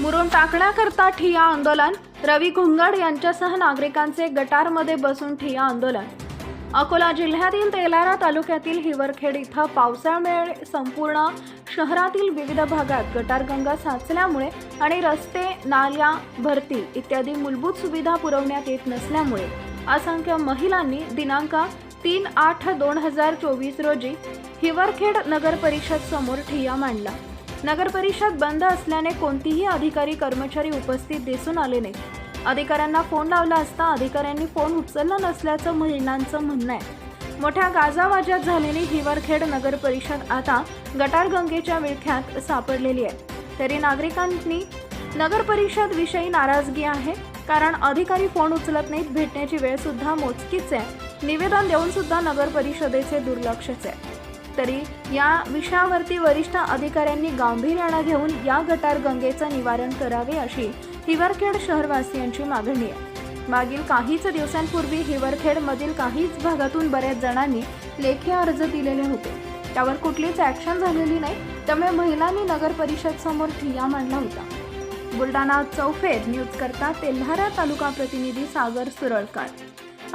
मुरुम टाकण्याकरता ठिया आंदोलन. रवी घुंगड यांच्यासह नागरिकांचे गटारमध्ये बसून ठिया आंदोलन. अकोला जिल्ह्यातील तेलारा तालुक्यातील हिवरखेड इथं पावसामुळे संपूर्ण. शहरातील विविध भागात गटारगंगा साचल्यामुळे आणि रस्ते नाल्या भरती इत्यादी मूलभूत सुविधा पुरवण्यात येत नसल्यामुळे असंख्य महिलांनी दिनांक तीन आठ दोन हजार चोवीस रोजी हिवरखेड नगर परिषद समोर ठिय्या मांडला. नगर परिषद बंद असल्याने कोणतीही अधिकारी कर्मचारी उपस्थित दिसून आले नाही अधिकाऱ्यांना फोन लावला असता अधिकाऱ्यांनी फोन उचलला नसल्याचं महिलांचं म्हणणं आहे. मोठ्या गाजावाजात झालेली हिवरखेड नगर परिषद आता गटारगंगेच्या विळख्यात सापडलेली आहे. तरी नागरिकांनी नगर परिषद विषयी नाराजगी आहे कारण अधिकारी फोन उचलत नाहीत भेटण्याची वेळ सुद्धा मोजकीच आहे. निवेदन देऊन सुद्धा नगर परिषदेचे दुर्लक्षच आहे. तरी या विषयावरती वरिष्ठ अधिकाऱ्यांनी गांभीर्यानं घेऊन या गटार गंगेचं निवारण करावे अशी हिवरखेड शहरवासियांची मागणी आहे. मागील काहीच दिवसांपूर्वी हिवरखेडमधील काहीच भागातून बऱ्याच जणांनी लेखी अर्ज दिलेले होते. त्यावर कुठलीच ॲक्शन झालेली नाही त्यामुळे महिलांनी नगर परिषद समोर ठिय्या मांडला होता. बुलढाणा चौफेर न्यूज करता तेल्हारा तालुका प्रतिनिधी सागर सुरळकर.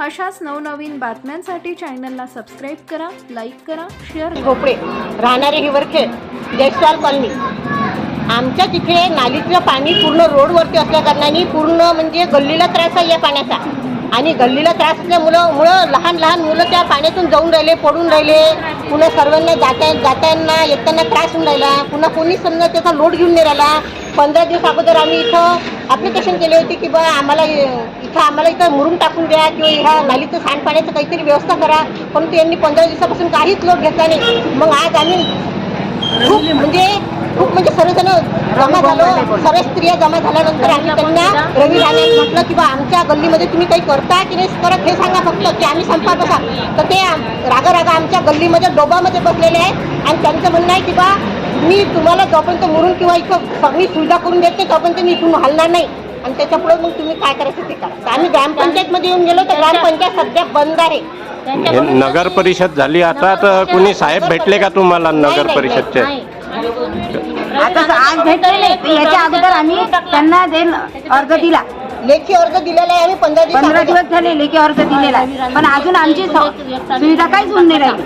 अशाच नवनवीन बातम्यांसाठी चॅनलला सबस्क्राईब करा लाईक करा शेअर झोपडे भोपळे राहणारे हिवरखेड जयस्वाल कॉलनी. आमच्या तिथे नालीतलं पाणी पूर्ण रोडवरती असल्या कारणाने पूर्ण म्हणजे गल्लीला त्रास आहे या पाण्याचा. आणि गल्लीला त्रास असल्यामुळं मुलं लहान लहान मुलं त्या पाण्यातून जाऊन राहिले पडून राहिले. पुन्हा सर्वांना जाता जाताना येताना त्रास होऊन राहिला. पुन्हा कोणीच समजा त्याचा लोड घेऊन नाही राहिला. पंधरा दिवस अगोदर आम्ही इथं ॲप्लिकेशन केले होते की बा आम्हाला इथं आम्हाला इथं मुरून टाकून द्या किंवा ह्या नालीचं सांडपाण्याचं काहीतरी व्यवस्था करा. परंतु यांनी पंधरा दिवसापासून काहीच लोक घेतला नाही. मग आज आम्ही खूप म्हणजे खूप म्हणजे सर्वजण जमा झालो. सर्व स्त्रिया जमा झाल्यानंतर आम्ही त्यांना रवी राणे म्हटलं की बा आमच्या गल्लीमध्ये तुम्ही काही करता की नाही? करत हे सांगा फक्त की आम्ही संपा बसा. तर ते रागा रागा आमच्या गल्लीमध्ये डोबामध्ये बसलेले आहेत. आणि त्यांचं म्हणणं आहे की बा मी तुम्हाला जोपर्यंत मुरून किंवा इथं सगळी सुविधा करून देते तोपर्यंत मी इथून हलणार नाही. आणि त्याच्यापुढे मग तुम्ही काय करायचं ते करा. आम्ही ग्रामपंचायतमध्ये येऊन गेलो तर ग्रामपंचायत सध्या बंद आहे. हे नगर परिषद झाली आता तर कुणी साहेब भेटले का तुम्हाला नगर नाही, परिषदचे? आता आज भेटले याच्या अगोदर आम्ही त्यांना अर्ज दिला. लेखी अर्ज दिलेला आहे आम्ही पंधरा दिवस पंधरा. दिवस झाले लेखी अर्ज दिलेला आहे. पण अजून आमची सु- सुविधा काहीच होऊन नाही राहिली.